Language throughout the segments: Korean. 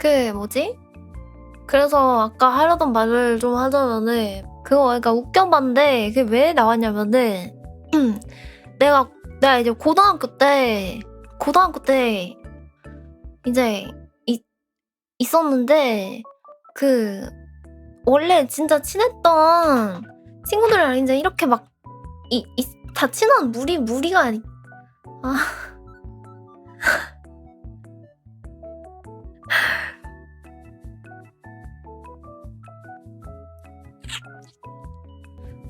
그 뭐지? 그래서 아까 하려던 말을 좀 하자면은 그거 그러니까 웃겨봤는데 그게 왜 나왔냐면은 내가 내가 이제 고등학교 때 고등학교 때 이제 이, 있었는데 그 원래 진짜 친했던 친구들이랑 이제 이렇게 막이다 친한 무리 무리가 아니 아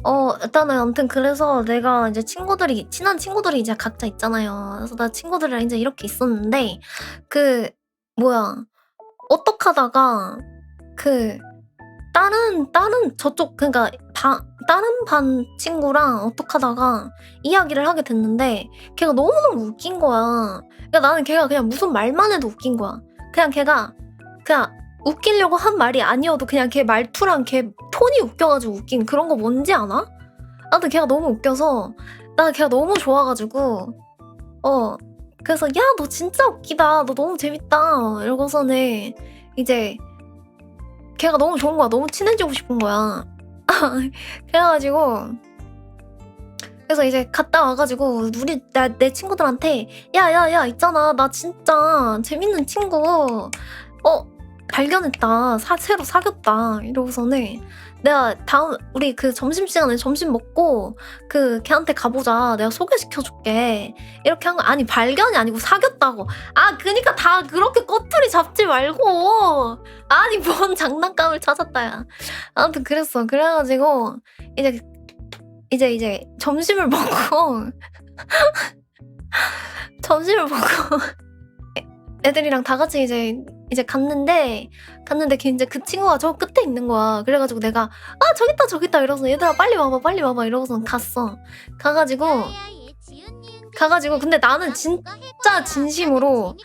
어, 일단은 아무튼 그래서 내가 이제 친구들이 친한 친구들이 이제 각자 있잖아요. 그래서 나 친구들이랑 이제 이렇게 있었는데 그 뭐야 어떡하다가 그 다른 다른 저쪽 그러니까 다 다른 반 친구랑 어떡하다가 이야기를 하게 됐는데 걔가 너무너무 웃긴 거야. 그러니까 나는 걔가 그냥 무슨 말만 해도 웃긴 거야. 그냥 걔가 그냥 웃기려고 한 말이 아니어도 그냥 걔 말투랑 걔 톤이 웃겨가지고 웃긴 그런 거 뭔지 아나? 나도 걔가 너무 웃겨서 나 걔가 너무 좋아가지고 어 그래서 야 너 진짜 웃기다. 너 너무 재밌다. 이러고서는 이제 걔가 너무 좋은 거야. 너무 친해지고 싶은 거야. 그래가지고 그래서 이제 갔다 와가지고 우리 나, 내 친구들한테 야야야 있잖아. 나 진짜 재밌는 친구. 어 발견했다. 사, 새로 사귀었다. 이러고서는 내가 다음 우리 그 점심 시간에 점심 먹고 그 걔한테 가보자. 내가 소개시켜줄게. 이렇게 한 거 아니 발견이 아니고 사귀었다고. 아 그니까 다 그렇게 꼬투리 잡지 말고 아니 뭔 장난감을 찾았다 야. 아무튼 그랬어. 그래가지고 이제 이제 이제 점심을 먹고 점심을 먹고 애들이랑 다 같이 이제 이제 갔는데 갔는데 걔 이제 그 친구가 저 끝에 있는 거야. 그래가지고 내가 아 저기 있다 저기 있다 이러고서 얘들아 빨리 와봐 빨리 와봐 이러고서 갔어. 가가지고 가가지고 근데 나는 진짜 진심으로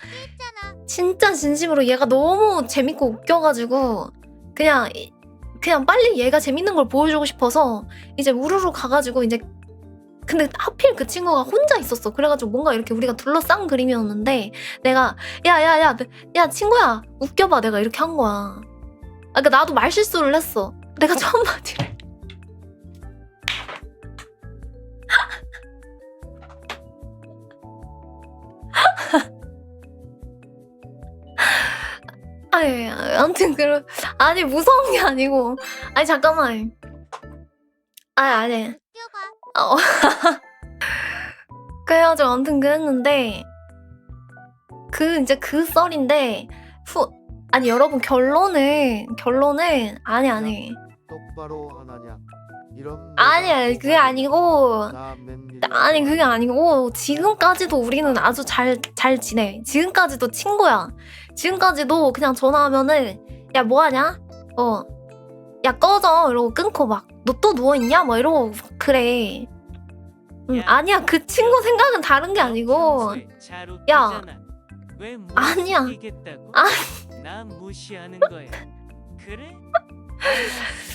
진짜 진심으로 얘가 너무 재밌고 웃겨가지고 그냥 이- 그냥 빨리 얘가 재밌는 걸 보여주고 싶어서 이제 우르르 가가지고 이제 근데 하필 그 친구가 혼자 있었어. 그래가지고 뭔가 이렇게 우리가 둘러싼 그림이었는데 내가 야야 야 야 친구야 웃겨봐 내가 이렇게 한 거야. 아 그러니까 나도 말 실수를 했어. 내가 처음 마디를. 아니 아무튼 그런 아니 무서운 게 아니고 아니 잠깐만. 아니 아니. 어. 그래가지고 아무튼 그랬는데 그 이제 그 썰인데 후 아니 여러분 결론은 결론은 아니 아니. 똑바로 하나냐? 이런 아니야 그게 아니고 나 맨일 아니 그게 아니고 지금까지도 우리는 아주 잘 잘 지내. 지금까지도 친구야. 지금까지도 그냥 전화하면은 야 뭐하냐? 어 야 꺼져. 이러고 끊고 막 너 또 누워있냐? 막 이러고 그래. 음, 아니야. 그 친구 생각은 다른 게 아니고. 야, 아니야. 아, 무시하는 거야. 그래?